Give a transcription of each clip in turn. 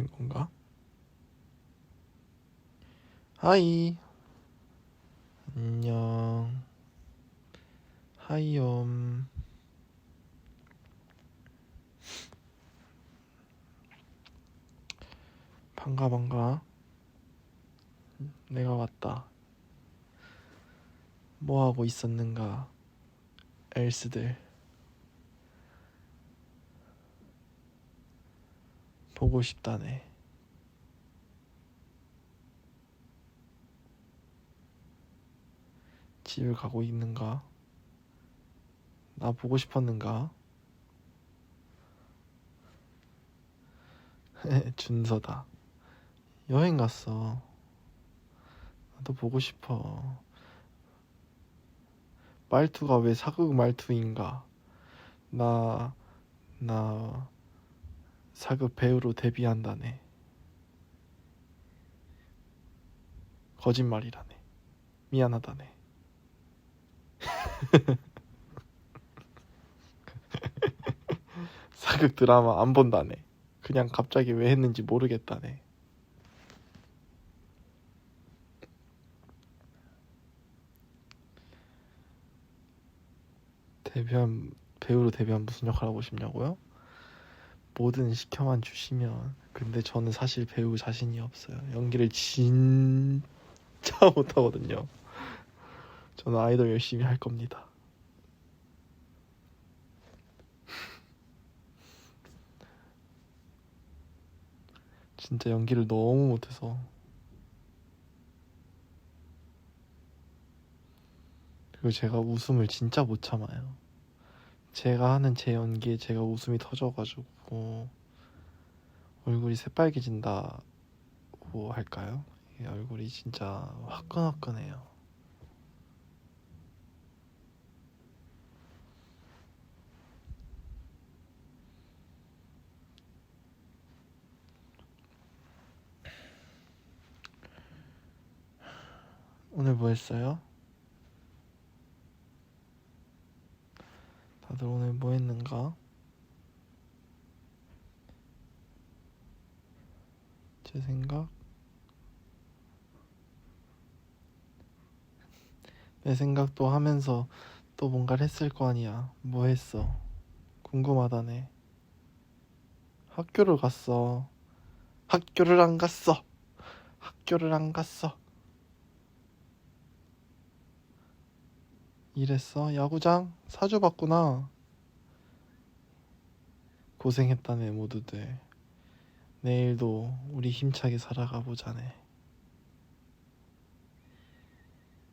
된 건가? 하이. 안녕. 하이엄. 반가 반가. 내가 왔다. 뭐 하고 있었는가? 엘스들. 보고 싶다네. 집을 가고 있는가? 나 보고 싶었는가? 준서다. 여행 갔어. 나도 보고 싶어. 말투가 왜 사극 말투인가? 나, 나, 사극 배우로 데뷔한다네. 거짓말이라네. 미안하다네. 사극 드라마 안 본다네. 그냥 갑자기 왜 했는지 모르겠다네. 데뷔한 배우로 데뷔한 무슨 역할 하고 싶냐고요? 뭐든 시켜만 주시면 근데 저는 사실 배우 자신이 없어요. 연기를 진짜 못하거든요. 저는 아이돌 열심히 할 겁니다. 진짜 연기를 너무 못해서 그리고 제가 웃음을 진짜 못 참아요. 제가 하는 제 연기에 제가 웃음이 터져가지고 얼굴이 새빨개진다고 할까요? 이 얼굴이 진짜 화끈화끈해요. 오늘 뭐 했어요? 다들 오늘 뭐 했는가? 제 생각? 내 생각도 하면서 또 뭔가를 했을 거 아니야. 뭐 했어? 궁금하다네. 학교를 갔어. 학교를 안 갔어. 학교를 안 갔어. 이랬어? 야구장? 사주 봤구나. 고생했다네, 모두들. 내일도 우리 힘차게 살아가 보자네.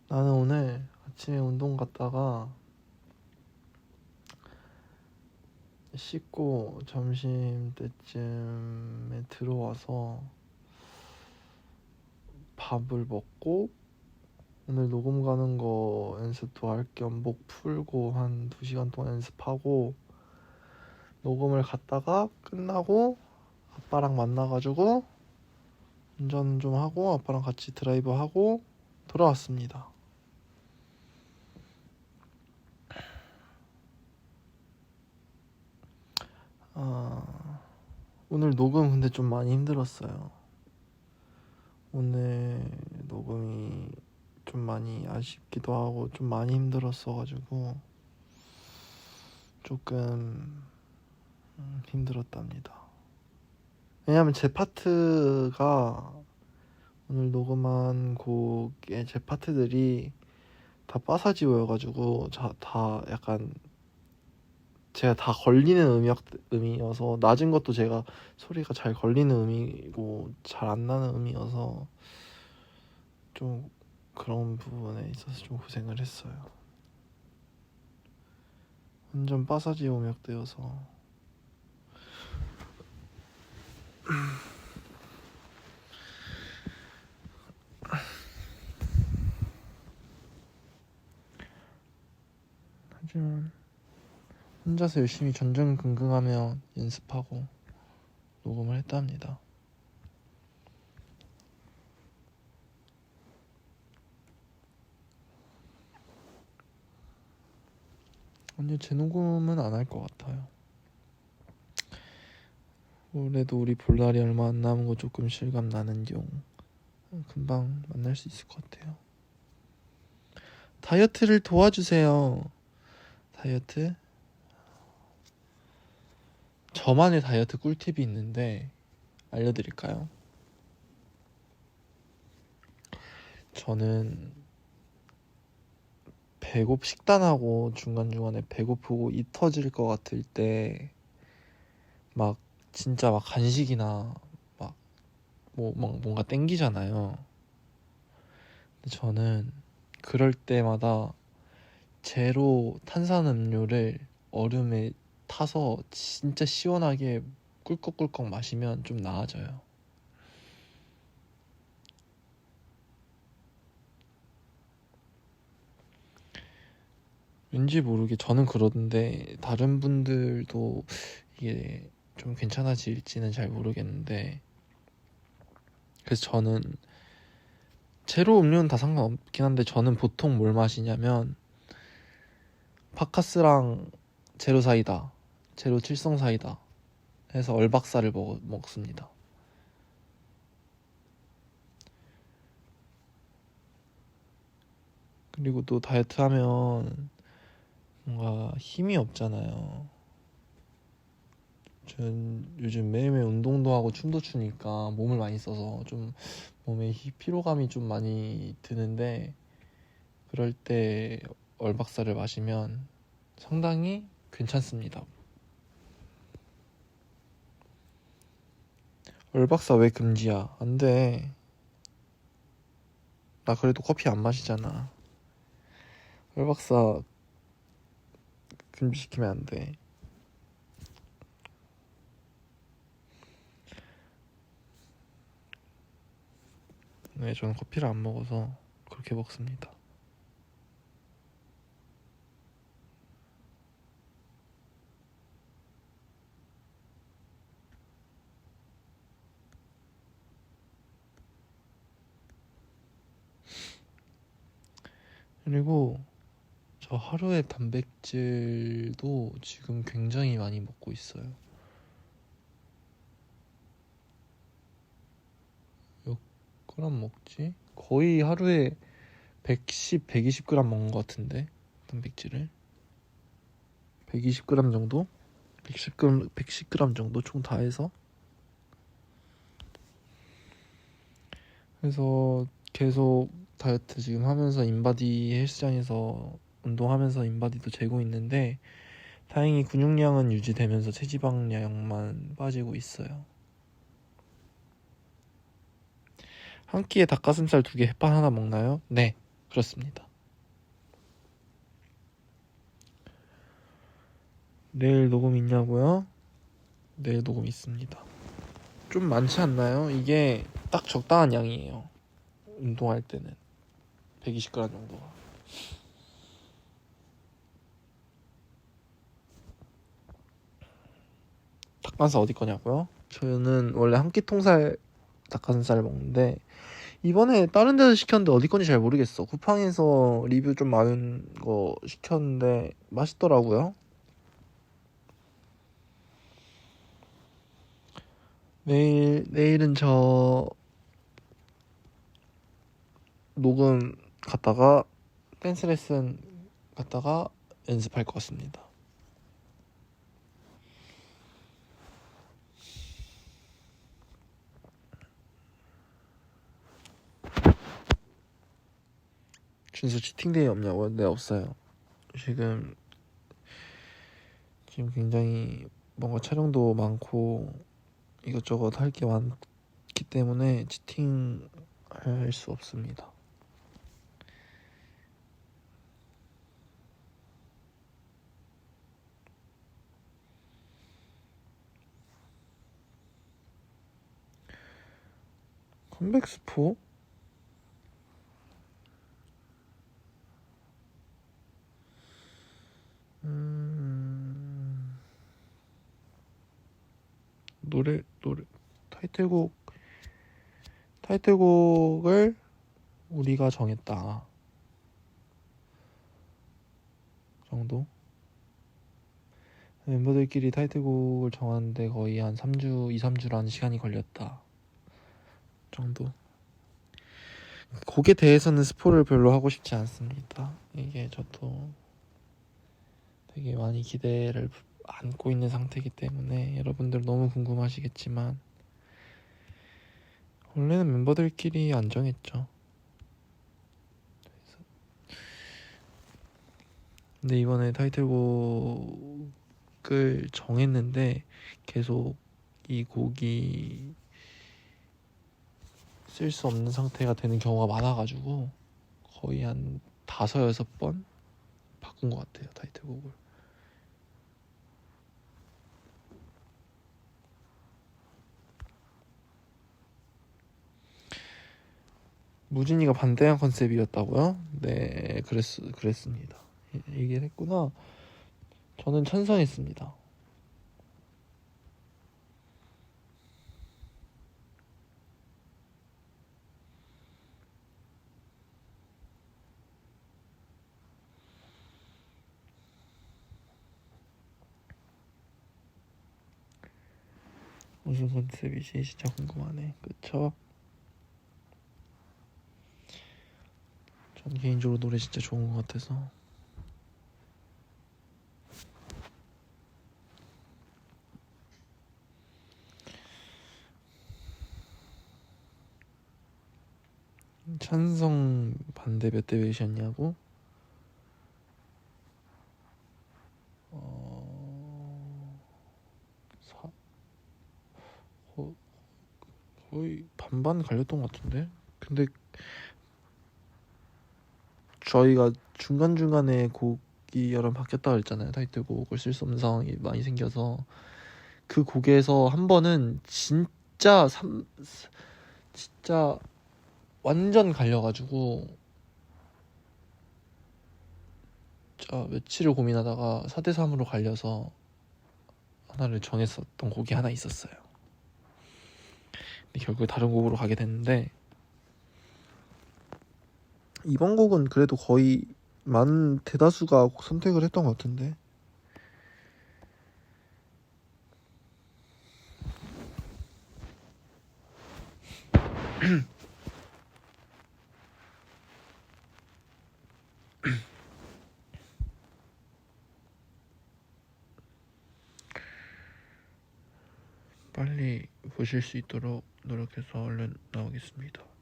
나는 오늘 아침에 운동 갔다가 씻고 점심 때쯤에 들어와서 밥을 먹고 오늘 녹음 가는 거 연습도 할 겸 목 풀고 한 2시간 동안 연습하고 녹음을 갔다가 끝나고 아빠랑 만나가지고 운전 좀 하고 아빠랑 같이 드라이브 하고 돌아왔습니다. 아, 오늘 녹음 근데 좀 많이 힘들었어요. 오늘 녹음이 좀 많이 아쉽기도 하고 좀 많이 힘들었어가지고 조금 음, 힘들었답니다. 왜냐면 제 파트가 오늘 녹음한 곡의 제 파트들이 다 빠사지오여가지고 자, 다 약간 제가 다 걸리는 음역 음이어서 낮은 것도 제가 소리가 잘 걸리는 음이고 잘 안 나는 음이어서 좀 그런 부분에 있어서 좀 고생을 했어요. 완전 빠사지 음역대여서 하지만 혼자서 열심히 전전긍긍하며 연습하고 녹음을 했답니다. 아니요, 재녹음은 안 할 것 같아요. 올해도 우리 볼 날이 얼마 안 남은 거 조금 실감 나는 용. 금방 만날 수 있을 것 같아요. 다이어트를 도와주세요. 다이어트? 저만의 다이어트 꿀팁이 있는데 알려드릴까요? 저는 배고 식단하고 중간중간에 배고프고 입 터질 것 같을 때 막 진짜 막 간식이나 막 뭐 뭔가 땡기잖아요. 근데 저는 그럴 때마다 제로 탄산음료를 얼음에 타서 진짜 시원하게 꿀꺽꿀꺽 마시면 좀 나아져요. 왠지 모르게 저는 그러던데 다른 분들도 이게 좀 괜찮아질지는 잘 모르겠는데 그래서 저는 제로 음료는 다 상관없긴 한데 저는 보통 뭘 마시냐면 파카스랑 제로 사이다, 제로 칠성 사이다 해서 얼박사를 먹, 먹습니다. 그리고 또 다이어트 하면 뭔가 힘이 없잖아요. 전 요즘 매일매일 운동도 하고 춤도 추니까 몸을 많이 써서 좀 몸에 히- 피로감이 좀 많이 드는데 그럴 때 얼박사를 마시면 상당히 괜찮습니다. 얼박사 왜 금지야? 안 돼. 나 그래도 커피 안 마시잖아. 얼박사 금지시키면 안 돼. 네, 저는 커피를 안 먹어서 그렇게 먹습니다. 그리고 저 하루에 단백질도 지금 굉장히 많이 먹고 있어요. 100g 먹지? 거의 하루에 110, 120g 먹는 것 같은데 단백질을 120g 정도? 110g, 110g 정도 총 다 해서 그래서 계속 다이어트 지금 하면서 인바디 헬스장에서 운동하면서 인바디도 재고 있는데 다행히 근육량은 유지되면서 체지방량만 빠지고 있어요. 한 끼에 닭가슴살 두 개, 햇반 하나 먹나요? 네, 그렇습니다. 내일 녹음 있냐고요? 내일 녹음 있습니다. 좀 많지 않나요? 이게 딱 적당한 양이에요. 운동할 때는 120g 정도가. 닭가슴살 어디 거냐고요? 저는 원래 한 끼 통살 닭가슴살을 먹는데 이번에 다른 데서 시켰는데 어디 건지 잘 모르겠어. 쿠팡에서 리뷰 좀 많은 거 시켰는데 맛있더라고요. 내일 내일은 저 녹음 갔다가 댄스 레슨 갔다가 연습할 것 같습니다. 준수 치팅데이 없냐고요? 네 없어요. 지금 지금 굉장히 뭔가 촬영도 많고 이것저것 할 게 많기 때문에 치팅 할 수 없습니다. 컴백 스포? 음... 노래 노래 타이틀곡 타이틀곡을 우리가 정했다 정도 멤버들끼리 타이틀곡을 정하는데 거의 한 3주, 2, 3주라는 시간이 걸렸다. 정도. 곡에 대해서는 스포를 별로 하고 싶지 않습니다. 이게 저도 되게 많이 기대를 안고 있는 상태이기 때문에 여러분들 너무 궁금하시겠지만 원래는 멤버들끼리 안 정했죠. 근데 이번에 타이틀곡을 정했는데 계속 이 곡이 쓸 수 없는 상태가 되는 경우가 많아가지고 거의 한 다섯 여섯 번 바꾼 것 같아요 타이틀곡을. 무진이가 반대한 컨셉이었다고요? 네, 그랬 그랬습니다. 얘기를 했구나. 저는 찬성했습니다. 무슨 컨셉이지? 진짜 궁금하네. 그쵸? 개인적으로 노래 진짜 좋은 것 같아서. 찬성 반대 몇 대 몇이었냐고? 어... 사... 거... 거의 반반 갈렸던 것 같은데? 근데 저희가 중간중간에 곡이 여러 번 바뀌었다 그랬잖아요. 타이틀곡을 쓸 수 없는 상황이 많이 생겨서 그 곡에서 한 번은 진짜 삼 진짜 완전 갈려가지고 자 며칠을 고민하다가 4대 3으로 갈려서 하나를 정했었던 곡이 하나 있었어요. 근데 결국에 다른 곡으로 가게 됐는데 이번 곡은 그래도 거의 많은 대다수가 선택을 했던 것 같은데 빨리 보실 수 있도록 노력해서 얼른 나오겠습니다.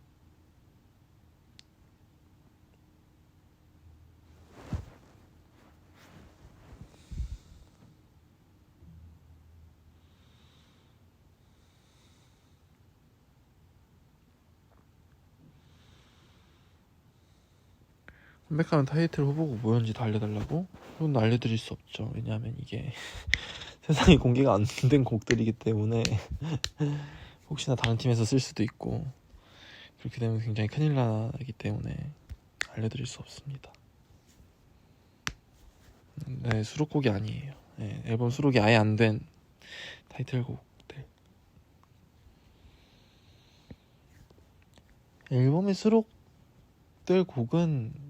컴백하면 타이틀 후보곡 뭐였는지 다 알려달라고? 그건 알려드릴 수 없죠. 왜냐하면 이게 세상에 공개가 안 된 곡들이기 때문에 혹시나 다른 팀에서 쓸 수도 있고 그렇게 되면 굉장히 큰일 나기 때문에 알려드릴 수 없습니다. 네, 수록곡이 아니에요. 네, 앨범 수록이 아예 안 된 타이틀곡들. 앨범에 수록될 곡은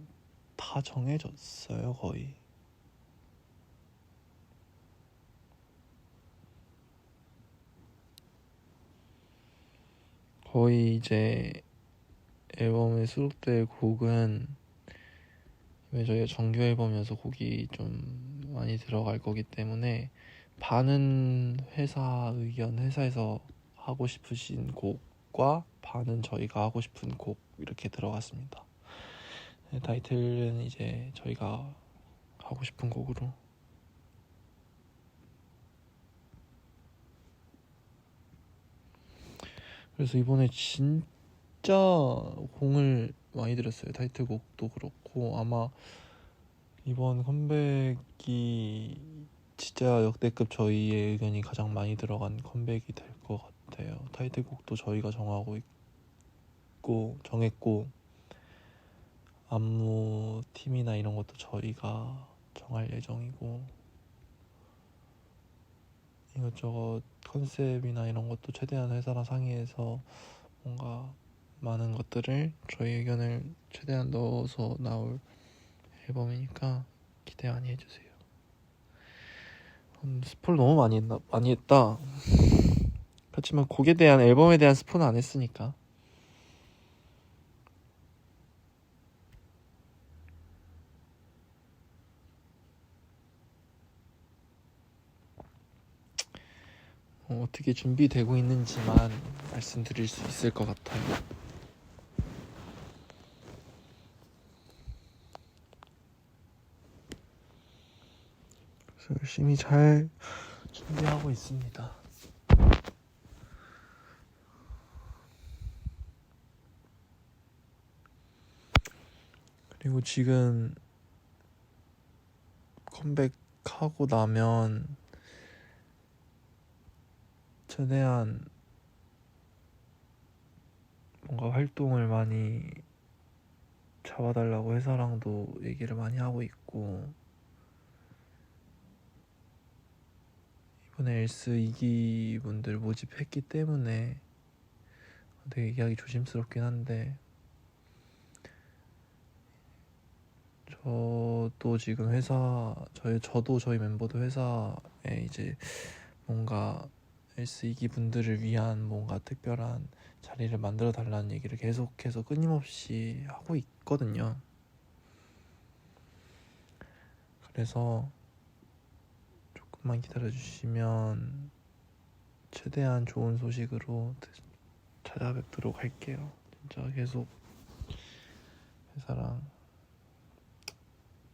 다 정해졌어요, 거의. 거의 이제 앨범에 수록될 곡은 왜 저희가 정규 앨범이어서 곡이 좀 많이 들어갈 거기 때문에 반은 회사 의견 회사에서 하고 싶으신 곡과 반은 저희가 하고 싶은 곡 이렇게 들어갔습니다. 네, 타이틀은 이제 저희가 하고 싶은 곡으로 그래서 이번에 진짜 공을 많이 들였어요. 타이틀곡도 그렇고 아마 이번 컴백이 진짜 역대급 저희의 의견이 가장 많이 들어간 컴백이 될 것 같아요. 타이틀곡도 저희가 정하고 있고 정했고 안무 팀이나 이런 것도 저희가 정할 예정이고 이것저것 컨셉이나 이런 것도 최대한 회사랑 상의해서 뭔가 많은 것들을 저희 의견을 최대한 넣어서 나올 앨범이니까 기대 많이 해주세요. 음, 스포를 너무 많이 했나 많이 했다. 그렇지만 곡에 대한 앨범에 대한 스포는 안 했으니까. 어, 어떻게 준비되고 있는지만 말씀드릴 수 있을 것 같아요. 그래서 열심히 잘 준비하고 있습니다. 그리고 지금 컴백하고 나면 최대한 뭔가 활동을 많이 잡아달라고 회사랑도 얘기를 많이 하고 있고 이번에 엘스 2기 분들 모집했기 때문에 되게 얘기하기 조심스럽긴 한데 저도 지금 회사 저희 저도 저희 멤버도 회사에 이제 뭔가 엘스 2기 분들을 위한 뭔가 특별한 자리를 만들어 달라는 얘기를 계속해서 끊임없이 하고 있거든요. 그래서 조금만 기다려 주시면 최대한 좋은 소식으로 찾아뵙도록 할게요. 진짜 계속 회사랑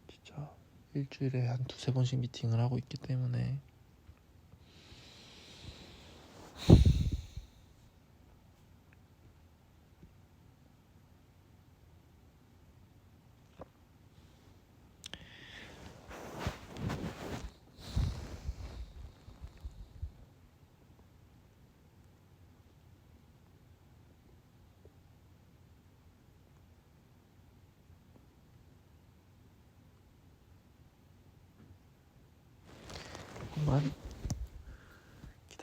진짜 일주일에 한 두세 번씩 미팅을 하고 있기 때문에 조금만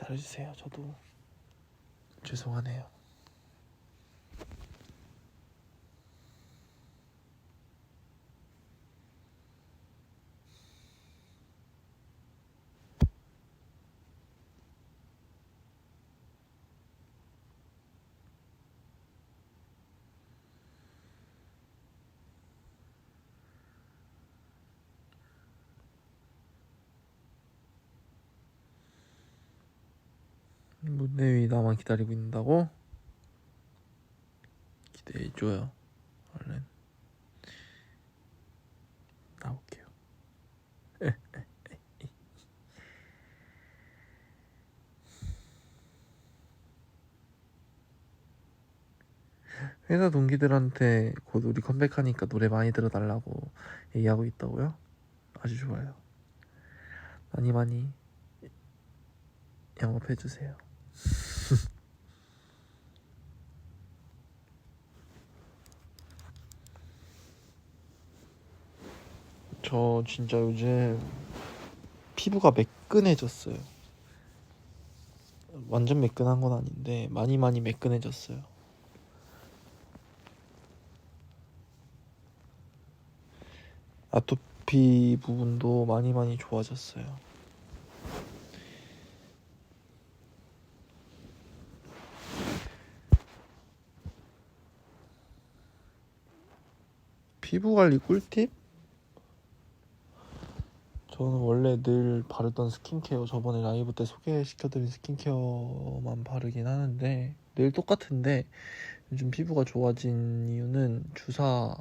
기다려주세요. 저도 죄송하네요. 무대 위 나만 기다리고 있는다고? 기대해줘요. 얼른 나올게요. 회사 동기들한테 곧 우리 컴백하니까 노래 많이 들어달라고 얘기하고 있다고요? 아주 좋아요. 많이 많이 영업해주세요. 저 진짜 요즘 피부가 매끈해졌어요. 완전 매끈한 건 아닌데 많이 많이 매끈해졌어요. 아토피 부분도 많이 많이 좋아졌어요. 피부 관리 꿀팁? 저는 원래 늘 바르던 스킨케어 저번에 라이브 때 소개시켜드린 스킨케어만 바르긴 하는데 늘 똑같은데 요즘 피부가 좋아진 이유는 주사를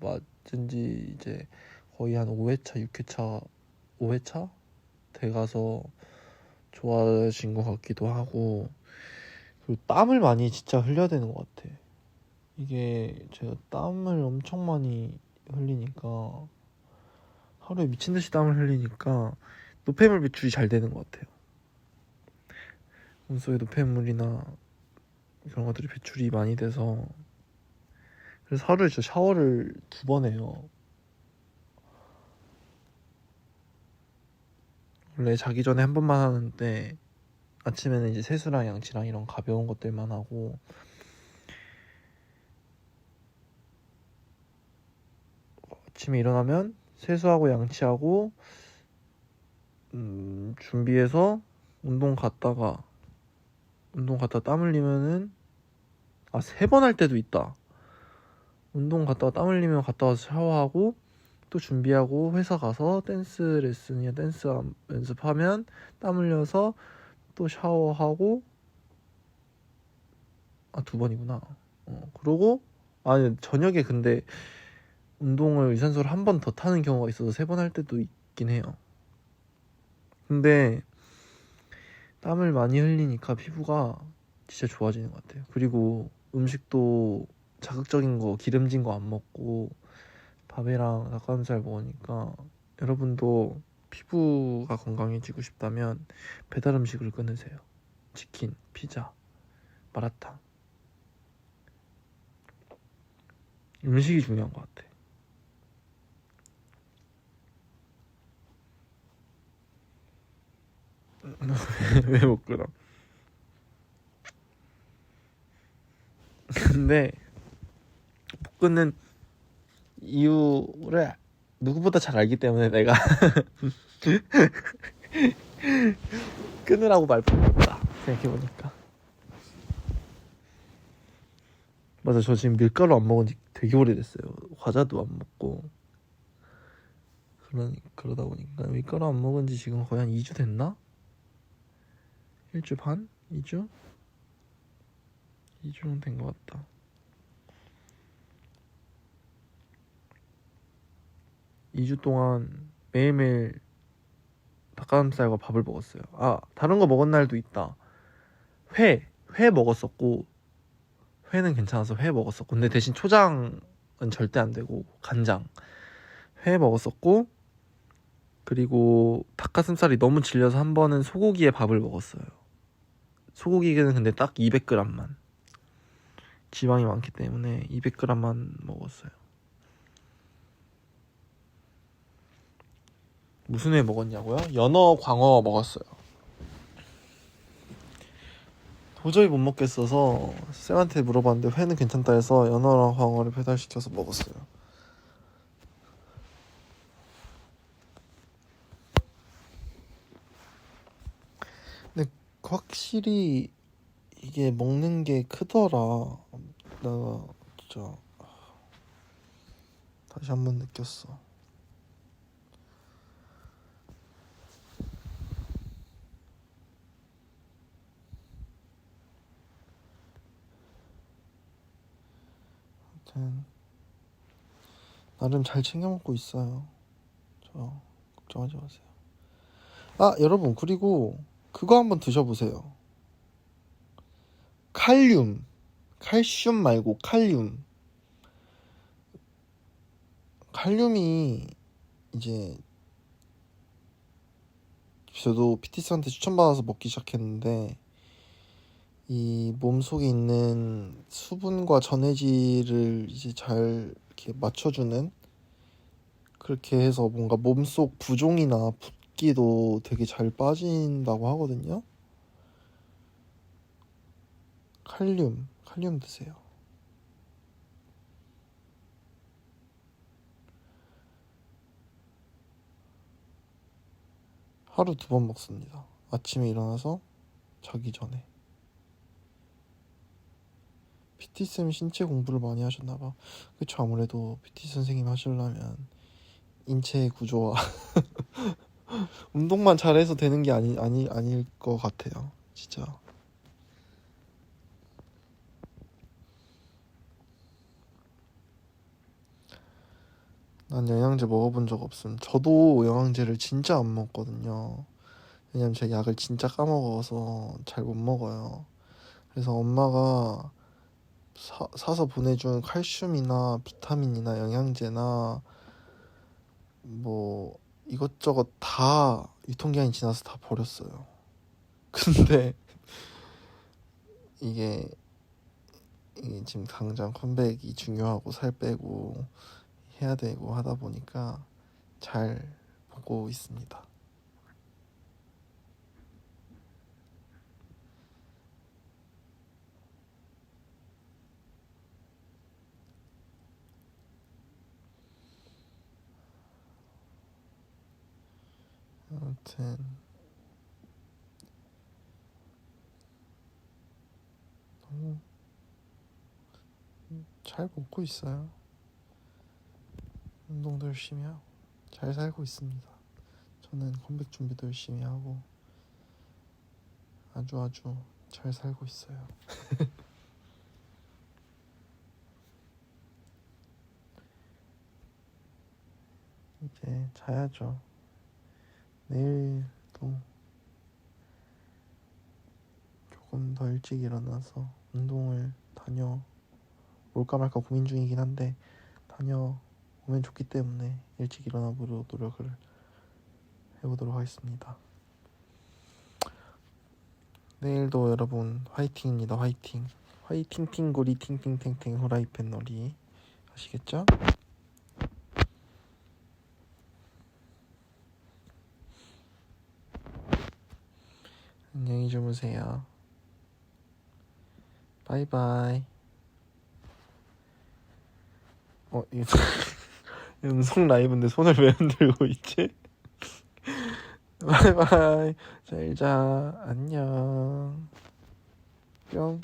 맞은 지 이제 거의 한 5회차, 6회차, 5회차 돼가서 좋아진 것 같기도 하고 그리고 땀을 많이 진짜 흘려야 되는 것 같아. 이게 제가 땀을 엄청 많이 흘리니까 하루에 미친 듯이 땀을 흘리니까 노폐물 배출이 잘 되는 것 같아요. 몸속에 노폐물이나 그런 것들이 배출이 많이 돼서 그래서 하루에 저 샤워를 두 번 해요. 원래 자기 전에 한 번만 하는데 아침에는 이제 세수랑 양치랑 이런 가벼운 것들만 하고 아침에 일어나면 세수하고 양치하고 음, 준비해서 운동 갔다가 운동 갔다 땀 흘리면은 아 세 번 할 때도 있다. 운동 갔다가 땀 흘리면 갔다 와서 샤워하고 또 준비하고 회사 가서 댄스 레슨이야 댄스 연습하면 땀 흘려서 또 샤워하고 아 두 번이구나. 어 그러고 아니 저녁에 근데 운동을 유산소를 한 번 더 타는 경우가 있어서 세 번 할 때도 있긴 해요. 근데 땀을 많이 흘리니까 피부가 진짜 좋아지는 것 같아요. 그리고 음식도 자극적인 거, 기름진 거 안 먹고 밥이랑 닭가슴살 먹으니까 여러분도 피부가 건강해지고 싶다면 배달 음식을 끊으세요. 치킨, 피자, 마라탕. 음식이 중요한 것 같아. 왜 못 끊어? 근데 못 끊는 이유를 누구보다 잘 알기 때문에 내가 끊으라고 말뿐했다 생각해보니까 맞아 저 지금 밀가루 안 먹은 지 되게 오래됐어요 과자도 안 먹고 그러니 그러다 보니까 밀가루 안 먹은 지 지금 거의 한 2주 됐나? 일주 반? 2주? 2주 정도 된것 같다. 이 주 동안 매일매일 닭가슴살과 밥을 먹었어요. 아, 다른 거 먹은 날도 있다. 회, 회 먹었었고, 회는 괜찮아서 회 먹었었고, 근데 대신 초장은 절대 안 되고, 간장. 회 먹었었고, 그리고 닭가슴살이 너무 질려서 한 번은 소고기에 밥을 먹었어요. 소고기는 근데 딱 200g만. 지방이 많기 때문에 200g만 먹었어요. 무슨 회 먹었냐고요? 연어, 광어 먹었어요. 도저히 못 먹겠어서 쌤한테 물어봤는데 회는 괜찮다 해서 연어랑 광어를 배달시켜서 먹었어요. 근데 확실히 이게 먹는 게 크더라. 내가 진짜 다시 한 번 느꼈어. 아무튼 나름 잘 챙겨 먹고 있어요. 저 걱정하지 마세요. 아 여러분 그리고 그거 한번 드셔보세요. 칼륨, 칼슘 말고 칼륨. 칼륨이 이제 저도 PT스한테 추천받아서 먹기 시작했는데 이 몸속에 있는 수분과 전해질을 이제 잘 이렇게 맞춰주는 그렇게 해서 뭔가 몸속 부종이나 붓기도 되게 잘 빠진다고 하거든요. 칼륨, 칼륨 드세요. 하루 두 번 먹습니다. 아침에 일어나서 자기 전에. PT 쌤 신체 공부를 많이 하셨나봐. 그쵸 아무래도 PT 선생님 하시려면 인체 구조와 운동만 잘해서 되는 게 아니 아니 아닐 것 같아요. 진짜. 난 영양제 먹어본 적 없음. 저도 영양제를 진짜 안 먹거든요. 왜냐면 제가 약을 진짜 까먹어서 잘 못 먹어요. 그래서 엄마가 사, 사서 보내준 칼슘이나 비타민이나 영양제나 뭐 이것저것 다 유통기한이 지나서 다 버렸어요. 근데 이게, 이게 지금 당장 컴백이 중요하고 살 빼고 해야 되고 하다 보니까 잘 보고 있습니다. 아무튼 너무 잘 먹고 있어요. 운동도 열심히 하고 잘 살고 있습니다. 저는 컴백 준비도 열심히 하고 아주 아주 잘 살고 있어요. 이제 자야죠. 내일도 조금 더 일찍 일어나서 운동을 다녀 올까 말까 고민 중이긴 한데 다녀오면 좋기 때문에 일찍 일어나 보려 노력을 해보도록 하겠습니다. 내일도 여러분 화이팅입니다. 화이팅. 화이팅 팅고리 팅팅탱탱 후라이팬 놀이 아시겠죠? 안녕히 주무세요. 바이바이. 어, 이 음성 라이브인데 손을 왜 흔들고 있지? 바이바이. 잘 자. 안녕. 뿅.